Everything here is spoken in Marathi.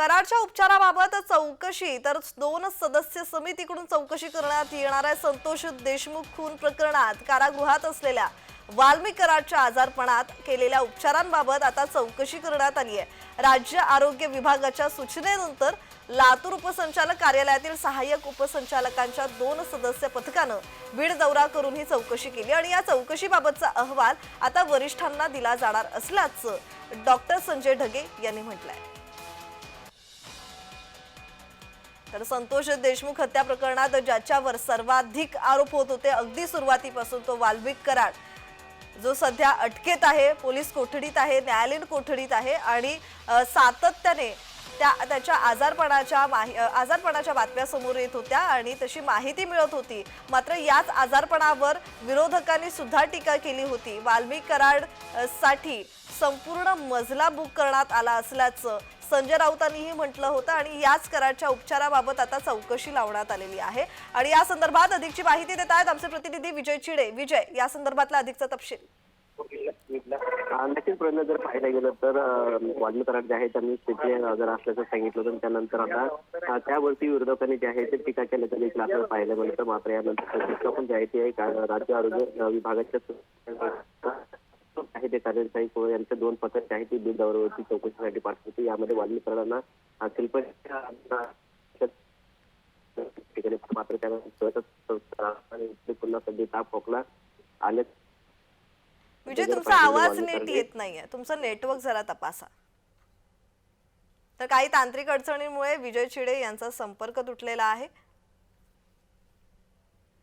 कराडच्या उपचाराबाबत चौकशी. तर दोन सदस्य समितीकडून चौकशी करण्यात येणार आहे. संतोष देशमुख खून प्रकरणात कारागृहात असलेल्या वाल्मिक कराडच्या आजारपणात केलेल्या उपचारांबाबत आता चौकशी करण्यात आली आहे. राज्य आरोग्य विभागाच्या सूचनेनंतर लातूर उपसंचालक कार्यालयातील सहाय्यक उपसंचालकांच्या दोन सदस्य पथकानं बीड दौरा करून ही चौकशी केली आणि या चौकशीबाबतचा अहवाल आता वरिष्ठांना दिला जाणार असल्याचं डॉक्टर संजय ढगे यांनी म्हटलंय. तर संतोष देशमुख हत्या प्रकरणात ज्याच्यावर सर्वाधिक आरोप होत होते अगदी सुरुवातीपासून तो वाल्मिक कराड जो सध्या अटकेत आहे पोलीस कोठडीत आहे न्यायालयीन कोठडीत आहे आणि सातत्याने त्या त्याच्या आजारपणाच्या माहि आजारपणाच्या बातम्या समोर येत होत्या आणि तशी माहिती मिळत होती. मात्र याच आजारपणावर विरोधकांनी सुद्धा टीका केली होती. वाल्मिक कराडसाठी संपूर्ण मजला बुक करण्यात आला असल्याचं संजय राऊतांनीही म्हटलं होतं आणि याच कराडच्या उपचाराबाबत आता चौकशी लावण्यात आलेली आहे. आणि या संदर्भात अधिकची माहिती देत आहेत आमचे प्रतिनिधी विजय चिडे. विजय या संदर्भातला अधिकचा तपशील. नक्कीच प्रयत्न जर पाहायला गेलं तर अं, कराड जे आहे त्यांनी स्थिती जर असल्याचं सांगितलं होतं त्यानंतर आता त्यावरती विरोधकांनी जे आहे ते टीका केल्याचं देखील आपल्याला पाहायला मिळतं. मात्र यानंतर पण जे आहे ते राज्य आरोग्य विभागाच्या आहे ते कार्यशाही कोळे यांचे दोन पथक जे आहे ती बीड दौऱ्यावरती चौकशीसाठी पाठवते यामध्ये शिल्प ठिकाणी मात्र पुन्हा सध्या ताप खोकला आले. विजय तुमचा आवाज नीट येत नाहीये. तुमचं नेटवर्क जरा तपासा. तर काही तांत्रिक अडचणींमुळे विजय चिडे यांचा संपर्क तुटलेला आहे.